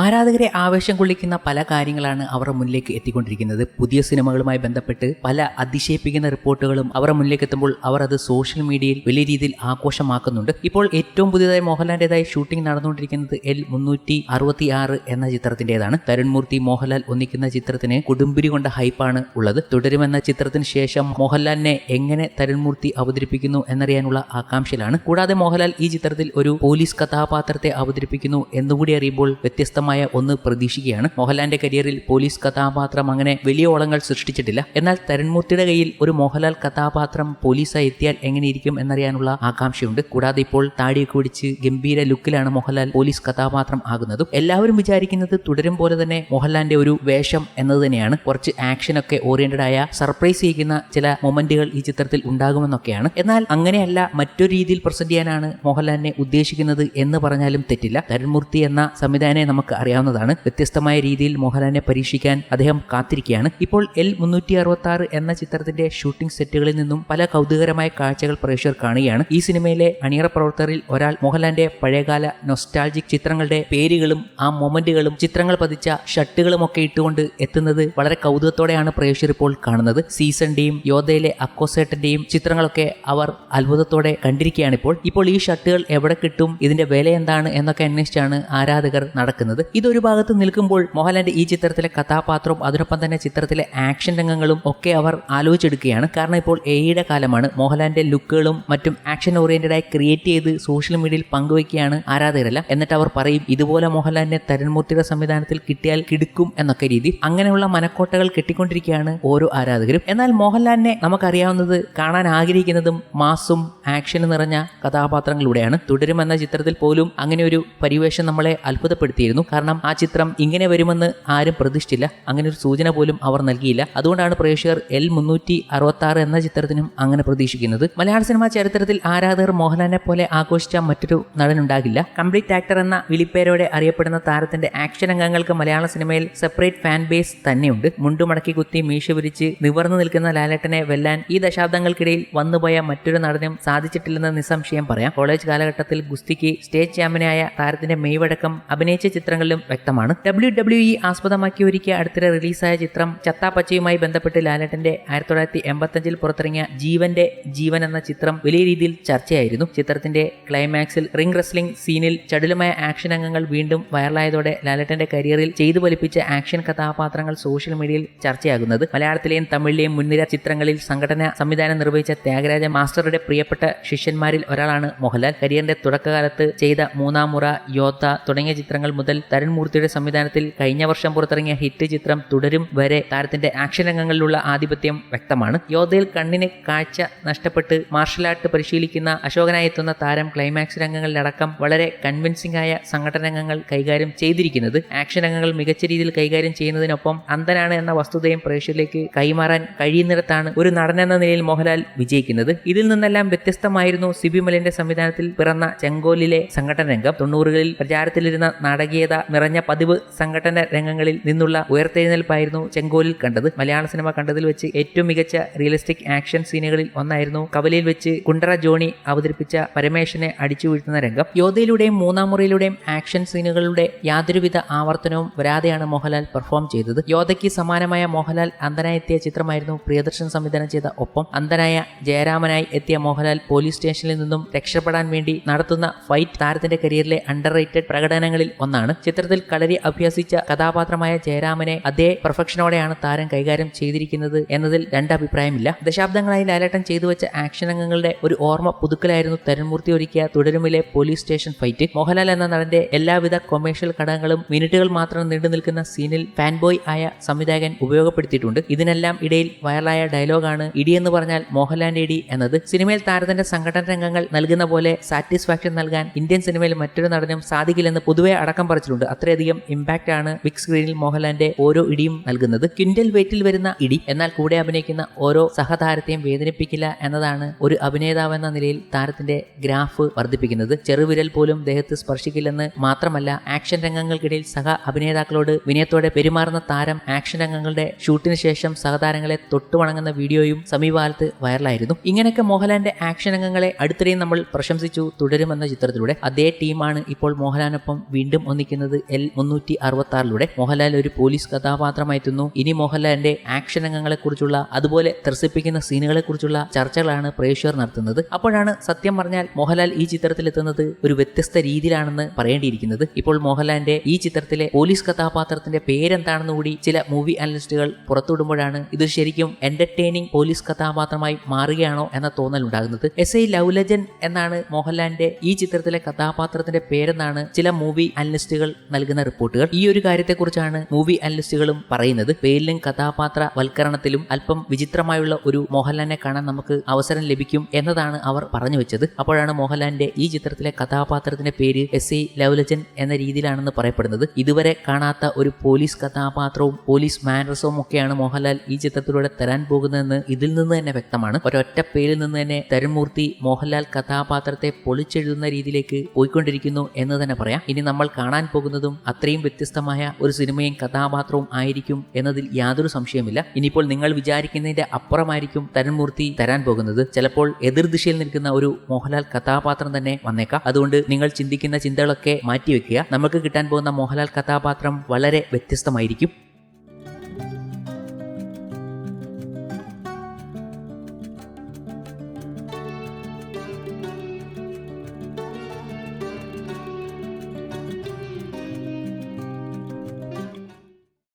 ആരാധകരെ ആവേശം കൊള്ളിക്കുന്ന പല കാര്യങ്ങളാണ് അവരുടെ മുന്നിലേക്ക് എത്തിക്കൊണ്ടിരിക്കുന്നത്. പുതിയ സിനിമകളുമായി ബന്ധപ്പെട്ട് പല അതിശയിപ്പിക്കുന്ന റിപ്പോർട്ടുകളും അവരുടെ മുന്നിലേക്ക് എത്തുമ്പോൾ അവർ അത് സോഷ്യൽ മീഡിയയിൽ വലിയ രീതിയിൽ ആഘോഷമാക്കുന്നുണ്ട്. ഇപ്പോൾ ഏറ്റവും പുതിയതായി മോഹൻലാലിന്റെതായി ഷൂട്ടിംഗ് നടന്നുകൊണ്ടിരിക്കുന്നത് എൽ മുന്നൂറ്റി അറുപത്തി ആറ് എന്ന ചിത്രത്തിന്റെതാണ്. തരുൺമൂർത്തി മോഹൻലാൽ ഒന്നിക്കുന്ന ചിത്രത്തിന് കുടുംബിരി കൊണ്ട ഹൈപ്പാണ് ഉള്ളത്. തുടരുമെന്ന ചിത്രത്തിന് ശേഷം മോഹൻലാലിനെ എങ്ങനെ തരുൺമൂർത്തി അവതരിപ്പിക്കുന്നു എന്നറിയാനുള്ള ആകാംക്ഷയിലാണ്. കൂടാതെ മോഹൻലാൽ ഈ ചിത്രത്തിൽ ഒരു പോലീസ് കഥാപാത്രത്തെ അവതരിപ്പിക്കുന്നു എന്നുകൂടി അറിയുമ്പോൾ വ്യത്യസ്തമായ ഒന്ന് പ്രതീക്ഷിക്കുകയാണ്. മോഹൻലാലിന്റെ കരിയറിൽ പോലീസ് കഥാപാത്രം അങ്ങനെ വലിയ ഓളങ്ങൾ സൃഷ്ടിച്ചിട്ടില്ല. എന്നാൽ തരുൺമൂർത്തിയുടെ കയ്യിൽ ഒരു മോഹൻലാൽ കഥാപാത്രം പോലീസായി എത്തിയാൽ എങ്ങനെയിരിക്കും എന്നറിയാനുള്ള ആകാംക്ഷയുണ്ട്. കൂടാതെ ഇപ്പോൾ താടിയൊക്കെ പിടിച്ച് ഗംഭീര ലുക്കിലാണ് മോഹൻലാൽ പോലീസ് കഥാപാത്രം ആകുന്നതും. എല്ലാവരും വിചാരിക്കുന്നത് തുടരും പോലെ തന്നെ മോഹൻലാലിന്റെ ഒരു വേഷം എന്നത് തന്നെയാണ്. കുറച്ച് ആക്ഷനൊക്കെ ഓറിയന്റഡ് ആയ സർപ്രൈസ് ചെയ്യുന്ന ചില മൊമെന്റുകൾ ഈ ചിത്രത്തിൽ ഉണ്ടാകുമെന്നൊക്കെയാണ്. എന്നാൽ അങ്ങനെയല്ല മറ്റൊരു രീതിയിൽ പ്രസന്റ് ചെയ്യാനാണ് മോഹൻലാലിനെ ഉദ്ദേശിക്കുന്നത് എന്ന് പറഞ്ഞാലും തെറ്റില്ല. തരുൺമൂർത്തി എന്ന സംവിധാനെ നമുക്ക് അറിയാവുന്നതാണ്. വ്യത്യസ്തമായ രീതിയിൽ മോഹൻലാലിനെ പരീക്ഷിക്കാൻ അദ്ദേഹം കാത്തിരിക്കുകയാണ്. ഇപ്പോൾ എൽ മുന്നൂറ്റി അറുപത്തി ആറ് എന്ന ചിത്രത്തിന്റെ ഷൂട്ടിംഗ് സെറ്റുകളിൽ നിന്നും പല കൗതുകരമായ കാഴ്ചകൾ പ്രേക്ഷകർ കാണുകയാണ്. ഈ സിനിമയിലെ അണിയറ പ്രവർത്തകരിൽ ഒരാൾ മോഹൻലാലിന്റെ പഴയകാല നൊസ്റ്റാൾജിക് ചിത്രങ്ങളുടെ പേരുകളും ആ മൊമെന്റുകളും ചിത്രങ്ങൾ പതിച്ച ഷർട്ടുകളും ഒക്കെ ഇട്ടുകൊണ്ട് എത്തുന്നത് വളരെ കൗതുകത്തോടെയാണ് പ്രേക്ഷകർ ഇപ്പോൾ കാണുന്നത്. സീസണിന്റെയും യോധയിലെ അക്കോസേട്ടന്റെയും ചിത്രങ്ങളൊക്കെ അവർ അത്ഭുതത്തോടെ കണ്ടിരിക്കുകയാണ് ഇപ്പോൾ. ഇപ്പോൾ ഈ ഷർട്ടുകൾ എവിടെ കിട്ടും? ഇതിന്റെ വില എന്താണ്? എന്നൊക്കെ അന്വേഷിച്ചാണ് ആരാധകർ നടക്കുന്നത്. ഇതൊരു ഭാഗത്ത് നിൽക്കുമ്പോൾ മോഹൻലാലിന്റെ ഈ ചിത്രത്തിലെ കഥാപാത്രവും അതിനൊപ്പം തന്നെ ചിത്രത്തിലെ ആക്ഷൻ രംഗങ്ങളും ഒക്കെ അവർ ആലോചിച്ചെടുക്കുകയാണ്. കാരണം ഇപ്പോൾ എയുടെ കാലമാണ്. മോഹൻലാലിന്റെ ലുക്കുകളും മറ്റും ആക്ഷൻ ഓറിയന്റഡ് ആയി ക്രിയേറ്റ് ചെയ്ത് സോഷ്യൽ മീഡിയയിൽ പങ്കുവയ്ക്കുകയാണ് ആരാധകരെല്ലാം. എന്നിട്ട് അവർ പറയും ഇതുപോലെ മോഹൻലാലിനെ തരൻമൂർത്തിയുടെ സംവിധാനത്തിൽ കിട്ടിയാൽ കിടക്കും എന്നൊക്കെ രീതി. അങ്ങനെയുള്ള മനക്കോട്ടകൾ കെട്ടിക്കൊണ്ടിരിക്കുകയാണ് ഓരോ ആരാധകരും. എന്നാൽ മോഹൻലാലിനെ നമുക്കറിയാവുന്നത് കാണാൻ ആഗ്രഹിക്കുന്നതും മാസും ആക്ഷൻ നിറഞ്ഞ കഥാപാത്രങ്ങളിലൂടെയാണ്. തുടരും എന്ന ചിത്രത്തിൽ പോലും അങ്ങനെ ഒരു പരിവേഷം നമ്മളെ അത്ഭുതപ്പെടുത്തിയിരുന്നു. കാരണം ആ ചിത്രം ഇങ്ങനെ വരുമെന്ന് ആരും പ്രതീക്ഷിച്ചില്ല. അങ്ങനെ ഒരു സൂചന പോലും അവർ നൽകിയില്ല. അതുകൊണ്ടാണ് പ്രേക്ഷകർ എൽ മുന്നൂറ്റി അറുപത്തി എന്ന ചിത്രത്തിനും അങ്ങനെ പ്രതീക്ഷിക്കുന്നത്. മലയാള സിനിമാ ചരിത്രത്തിൽ ആരാധകർ മോഹൻലാലിനെ പോലെ ആഘോഷിച്ച മറ്റൊരു നടനുണ്ടാകില്ല. കംപ്ലീറ്റ് ആക്ടർ എന്ന വിളിപ്പേരോടെ അറിയപ്പെടുന്ന താരത്തിന്റെ ആക്ഷൻ അംഗങ്ങൾക്ക് മലയാള സിനിമയിൽ സെപ്പറേറ്റ് ഫാൻ ബേസ് തന്നെയുണ്ട്. മുണ്ടുമടക്കി കുത്തി മീശ വിരിച്ച് നിവർന്നു നിൽക്കുന്ന ലാലേട്ടനെ വെല്ലാൻ ഈ ദശാബ്ദങ്ങൾക്കിടയിൽ വന്നുപോയ മറ്റൊരു നടനും സാധിച്ചിട്ടില്ലെന്ന് നിസ്സംശയം പറയാം. കോളേജ് കാലഘട്ടത്തിൽ ഗുസ്തിക്ക് സ്റ്റേജ് ചാമ്പ്യനായ താരത്തിന്റെ മെയ്വടക്കം അഭിനയിച്ച ചിത്രങ്ങളിലും വ്യക്തമാണ്. ഡബ്ല്യു ഡബ്ല്യു ഇ ആസ്പദമാക്കി ഒരുക്കിയ അടുത്തിടെ റിലീസായ ചിത്രം ചത്താപ്പച്ചയുമായി ബന്ധപ്പെട്ട് ലാലേട്ടന്റെ ആയിരത്തി തൊള്ളായിരത്തി എൺപത്തഞ്ചിൽ പുറത്തിറങ്ങിയ ജീവന്റെ ജീവൻ എന്ന ചിത്രം വലിയ രീതിയിൽ ചർച്ചയായിരുന്നു. ചിത്രത്തിന്റെ ക്ലൈമാക്സിൽ റിംഗ് റെസ്ലിംഗ് സീനിൽ ചടുലമായ ആക്ഷൻ അംഗങ്ങൾ വീണ്ടും വൈറലായതോടെ ലാലേട്ടന്റെ കരിയറിൽ ചെയ്തു പൊലിപ്പിച്ച ആക്ഷൻ കഥാപാത്രങ്ങൾ സോഷ്യൽ മീഡിയയിൽ ചർച്ചയാകുന്നത്. മലയാളത്തിലെയും തമിഴിലെയും മുൻനിര ചിത്രങ്ങളിൽ സംഘടന സംവിധാനം നിർവഹിച്ച ത്യാഗരാജ മാസ്റ്ററുടെ പ്രിയപ്പെട്ട ശിഷ്യന്മാരിൽ ഒരാളാണ് മോഹൻലാൽ. കരിയറിന്റെ തുടക്കകാലത്ത് ചെയ്ത മൂന്നാമുറ യോദ്ധ തുടങ്ങിയ ചിത്രങ്ങൾ മുതൽ തരുൺമൂർത്തിയുടെ സംവിധാനത്തിൽ കഴിഞ്ഞ വർഷം പുറത്തിറങ്ങിയ ഹിറ്റ് ചിത്രം തുടരും വരെ താരത്തിന്റെ ആക്ഷൻ രംഗങ്ങളിലുള്ള ആധിപത്യം വ്യക്തമാണ്. യോദ്ധയിൽ കണ്ണിന് കാഴ്ച നഷ്ടപ്പെട്ട് മാർഷൽ ആർട്ട് പരിശീലിക്കുന്ന അശോകനായി എത്തുന്ന താരം ക്ലൈമാക്സ് രംഗങ്ങളിലടക്കം വളരെ കൺവിൻസിംഗ് ആയ സംഘടന രംഗങ്ങൾ കൈകാര്യം ചെയ്തിരിക്കുന്നത്. ആക്ഷൻ രംഗങ്ങൾ മികച്ച രീതിയിൽ കൈകാര്യം ചെയ്യുന്നതിനൊപ്പം അന്ധനാണ് എന്ന വസ്തുതയും പ്രേക്ഷകരിലേക്ക് കൈമാറാൻ കഴിയുന്നിടത്താണ് ഒരു നടൻ എന്ന നിലയിൽ മോഹൻലാൽ വിജയിക്കുന്നത്. ഇതിൽ നിന്നെല്ലാം വ്യത്യസ്തമായിരുന്നു സിബിമലിന്റെ സംവിധാനത്തിൽ പിറന്ന ചെങ്കോലിലെ സംഘടന രംഗം. തൊണ്ണൂറുകളിൽ പ്രചാരത്തിലിരുന്ന നാടകീയത നിറഞ്ഞ പതിവ് സംഘടന രംഗങ്ങളിൽ നിന്നുള്ള ഉയർത്തെഴുന്നേൽപ്പായിരുന്നു ചെങ്കോലിൽ കണ്ടത്. മലയാള സിനിമ കണ്ടതിൽ വെച്ച് ഏറ്റവും മികച്ച റിയലിസ്റ്റിക് ആക്ഷൻ സീനുകളിൽ ഒന്നായിരുന്നു കവലയിൽ വെച്ച് കുണ്ടറ ജോണി അവതരിപ്പിച്ച പരമേശനെ അടിച്ചു വീഴ്ത്തുന്ന രംഗം. യോധയിലൂടെയും മൂന്നാം മുറിയിലൂടെയും ആക്ഷൻ സീനുകളുടെ യാതൊരുവിധ ആവർത്തനവും വരാതെയാണ് മോഹൻലാൽ പെർഫോം ചെയ്തത്. യോധയ്ക്ക് സമാനമായ മോഹൻലാൽ അന്ധനായി എത്തിയ ചിത്രമായിരുന്നു പ്രിയദർശൻ സംവിധാനം ചെയ്ത ഒപ്പം. അന്ധനായ ജയരാമനായി എത്തിയ മോഹൻലാൽ പോലീസ് സ്റ്റേഷനിൽ നിന്നും രക്ഷപ്പെടാൻ വേണ്ടി നടത്തുന്ന ഫൈറ്റ് താരത്തിന്റെ കരിയറിലെ അണ്ടർ റേറ്റഡ് പ്രകടനങ്ങളിൽ ഒന്നാണ്. ചിത്രത്തിൽ കളരി അഭ്യസിച്ച കഥാപാത്രമായ ജയരാമനെ അതേ പെർഫെക്ഷനോടെയാണ് താരം കൈകാര്യം ചെയ്തിരിക്കുന്നത് എന്നതിൽ രണ്ടഭിപ്രായമില്ല ദശാബ്ദങ്ങളായി ലാലേട്ടൻ ചെയ്തു വെച്ച ആക്ഷൻ രംഗങ്ങളുടെ ഒരു ഓർമ്മ പുതുക്കലായിരുന്നു തരുൺമൂർത്തി ഒരുക്കിയ തുടരുമിലെ പോലീസ് സ്റ്റേഷൻ ഫൈറ്റ്. മോഹൻലാൽ എന്ന നടന്റെ എല്ലാവിധ കൊമേഴ്ഷ്യൽ ഘടകങ്ങളും മിനിറ്റുകൾ മാത്രം നീണ്ടു നിൽക്കുന്ന സീനിൽ ഫാൻ ബോയ് ആയ സംവിധായകൻ ഉപയോഗപ്പെടുത്തിയിട്ടുണ്ട്. ഇതിനെല്ലാം ഇടയിൽ വൈറലായ ഡയലോഗാണ് ഇടിയെന്ന് പറഞ്ഞാൽ മോഹൻലാലിന്റെ ഇടി എന്നത്. സിനിമയിൽ താരത്തിന്റെ സംഘടന രംഗങ്ങൾ നൽകുന്ന പോലെ സാറ്റിസ്ഫാക്ഷൻ നൽകാൻ ഇന്ത്യൻ സിനിമയിൽ മറ്റൊരു നടനും സാധിക്കില്ലെന്ന് പൊതുവെ അടക്കം പറിച്ചിട്ടുണ്ട് അത്രയധികം ഇമ്പാക്റ്റ് ആണ് ബിഗ് സ്ക്രീനിൽ മോഹൻലാലിന്റെ ഓരോ ഇടിയും നൽകുന്നത്. ക്വിന്റൽ വെയിറ്റിൽ വരുന്ന ഇടി എന്നാൽ കൂടെ അഭിനയിക്കുന്ന ഓരോ സഹതാരത്തെയും വേദനിപ്പിക്കില്ല എന്നതാണ് ഒരു അഭിനേതാവ് എന്ന നിലയിൽ താരത്തിന്റെ ഗ്രാഫ് വർദ്ധിപ്പിക്കുന്നത്. ചെറുവിരൽ പോലും ദേഹത്ത് സ്പർശിക്കില്ലെന്ന് മാത്രമല്ല ആക്ഷൻ രംഗങ്ങൾക്കിടയിൽ സഹ അഭിനേതാക്കളോട് വിനയത്തോടെ പെരുമാറുന്ന താരം ആക്ഷൻ രംഗങ്ങളുടെ ഷൂട്ടിന് ശേഷം സഹതാരങ്ങളെ തൊട്ടുവണങ്ങുന്ന വീഡിയോയും സമീപകാലത്ത് വൈറലായിരുന്നു. ഇങ്ങനെയൊക്കെ മോഹൻലാലിന്റെ ആക്ഷൻ രംഗങ്ങളെ അടുത്തിടെയും നമ്മൾ പ്രശംസിച്ചു തുടരുമെന്ന ചിത്രത്തിലൂടെ. അതേ ടീമാണ് ഇപ്പോൾ മോഹൻലാലിനൊപ്പം വീണ്ടും ഒന്നിക്കുന്നത്. കാണിക്കുന്നത് എൽ മുന്നൂറ്റി അറുപത്തി ആറിലൂടെ മോഹൻലാൽ ഒരു പോലീസ് കഥാപാത്രമായിരുന്നു ഇനി മോഹൻലാലിന്റെ ആക്ഷൻ രംഗങ്ങളെക്കുറിച്ചുള്ള അതുപോലെ ത്രസിപ്പിക്കുന്ന സീനുകളെക്കുറിച്ചുള്ള ചർച്ചകളാണ് പ്രേക്ഷകർ നടത്തുന്നത്. അപ്പോഴാണ് സത്യം പറഞ്ഞാൽ മോഹൻലാൽ ഈ ചിത്രത്തിൽ എത്തുന്നത് ഒരു വ്യത്യസ്ത രീതിയിലാണെന്ന് പറയേണ്ടിയിരിക്കുന്നത്. ഇപ്പോൾ മോഹൻലാലിന്റെ ഈ ചിത്രത്തിലെ പോലീസ് കഥാപാത്രത്തിന്റെ പേരെന്താണെന്ന് കൂടി ചില മൂവി അനലിസ്റ്റുകൾ പുറത്തുവിടുമ്പോഴാണ് ഇത് ശരിക്കും എന്റർടൈനിങ് പോലീസ് കഥാപാത്രമായി മാറുകയാണോ എന്ന തോന്നൽ ഉണ്ടാകുന്നത്. എസ് ഐ ലൗലജൻ എന്നാണ് മോഹൻലാലിന്റെ ഈ ചിത്രത്തിലെ കഥാപാത്രത്തിന്റെ പേരെന്നാണ് ചില മൂവി അനലിസ്റ്റുകൾ നൽകുന്ന റിപ്പോർട്ടുകൾ. ഈ ഒരു കാര്യത്തെക്കുറിച്ചാണ് മൂവി അനലിസ്റ്റുകളും പറയുന്നത്. പേരിലും കഥാപാത്ര വൽക്കരണത്തിലും അല്പം വിചിത്രമായുള്ള ഒരു മോഹൻലാലിനെ കാണാൻ നമുക്ക് അവസരം ലഭിക്കും എന്നതാണ് അവർ പറഞ്ഞു വെച്ചത്. അപ്പോഴാണ് മോഹൻലാലിന്റെ ഈ ചിത്രത്തിലെ കഥാപാത്രത്തിന്റെ പേര് എസ് ഐ ലവലജൻ എന്ന രീതിയിലാണെന്ന് പറയപ്പെടുന്നത്. ഇതുവരെ കാണാത്ത ഒരു പോലീസ് കഥാപാത്രവും പോലീസ് മാനറസവും ഒക്കെയാണ് മോഹൻലാൽ ഈ ചിത്രത്തിലൂടെ തരാൻ പോകുന്നതെന്ന് ഇതിൽ നിന്ന് തന്നെ വ്യക്തമാണ്. ഒരൊറ്റ പേരിൽ നിന്ന് തന്നെ തരുമൂർത്തി മോഹൻലാൽ കഥാപാത്രത്തെ പൊളിച്ചെഴുതുന്ന രീതിയിലേക്ക് പോയിക്കൊണ്ടിരിക്കുന്നു എന്ന് തന്നെ പറയാം. ഇനി നമ്മൾ കാണാൻ പോകുന്നതും അത്രയും വ്യത്യസ്തമായ ഒരു സിനിമയും കഥാപാത്രവും ആയിരിക്കും എന്നതിൽ യാതൊരു സംശയമില്ല ഇനിയിപ്പോൾ നിങ്ങൾ വിചാരിക്കുന്നതിന്റെ അപ്പുറമായിരിക്കും തരൺമൂർത്തി തരാൻ പോകുന്നത്. ചിലപ്പോൾ എതിർദിശയിൽ നിൽക്കുന്ന ഒരു മോഹൻലാൽ കഥാപാത്രം തന്നെ വന്നേക്കാം. അതുകൊണ്ട് നിങ്ങൾ ചിന്തിക്കുന്ന ചിന്തകളൊക്കെ മാറ്റിവെക്കുക. നമുക്ക് കിട്ടാൻ പോകുന്ന മോഹൻലാൽ കഥാപാത്രം വളരെ വ്യത്യസ്തമായിരിക്കും.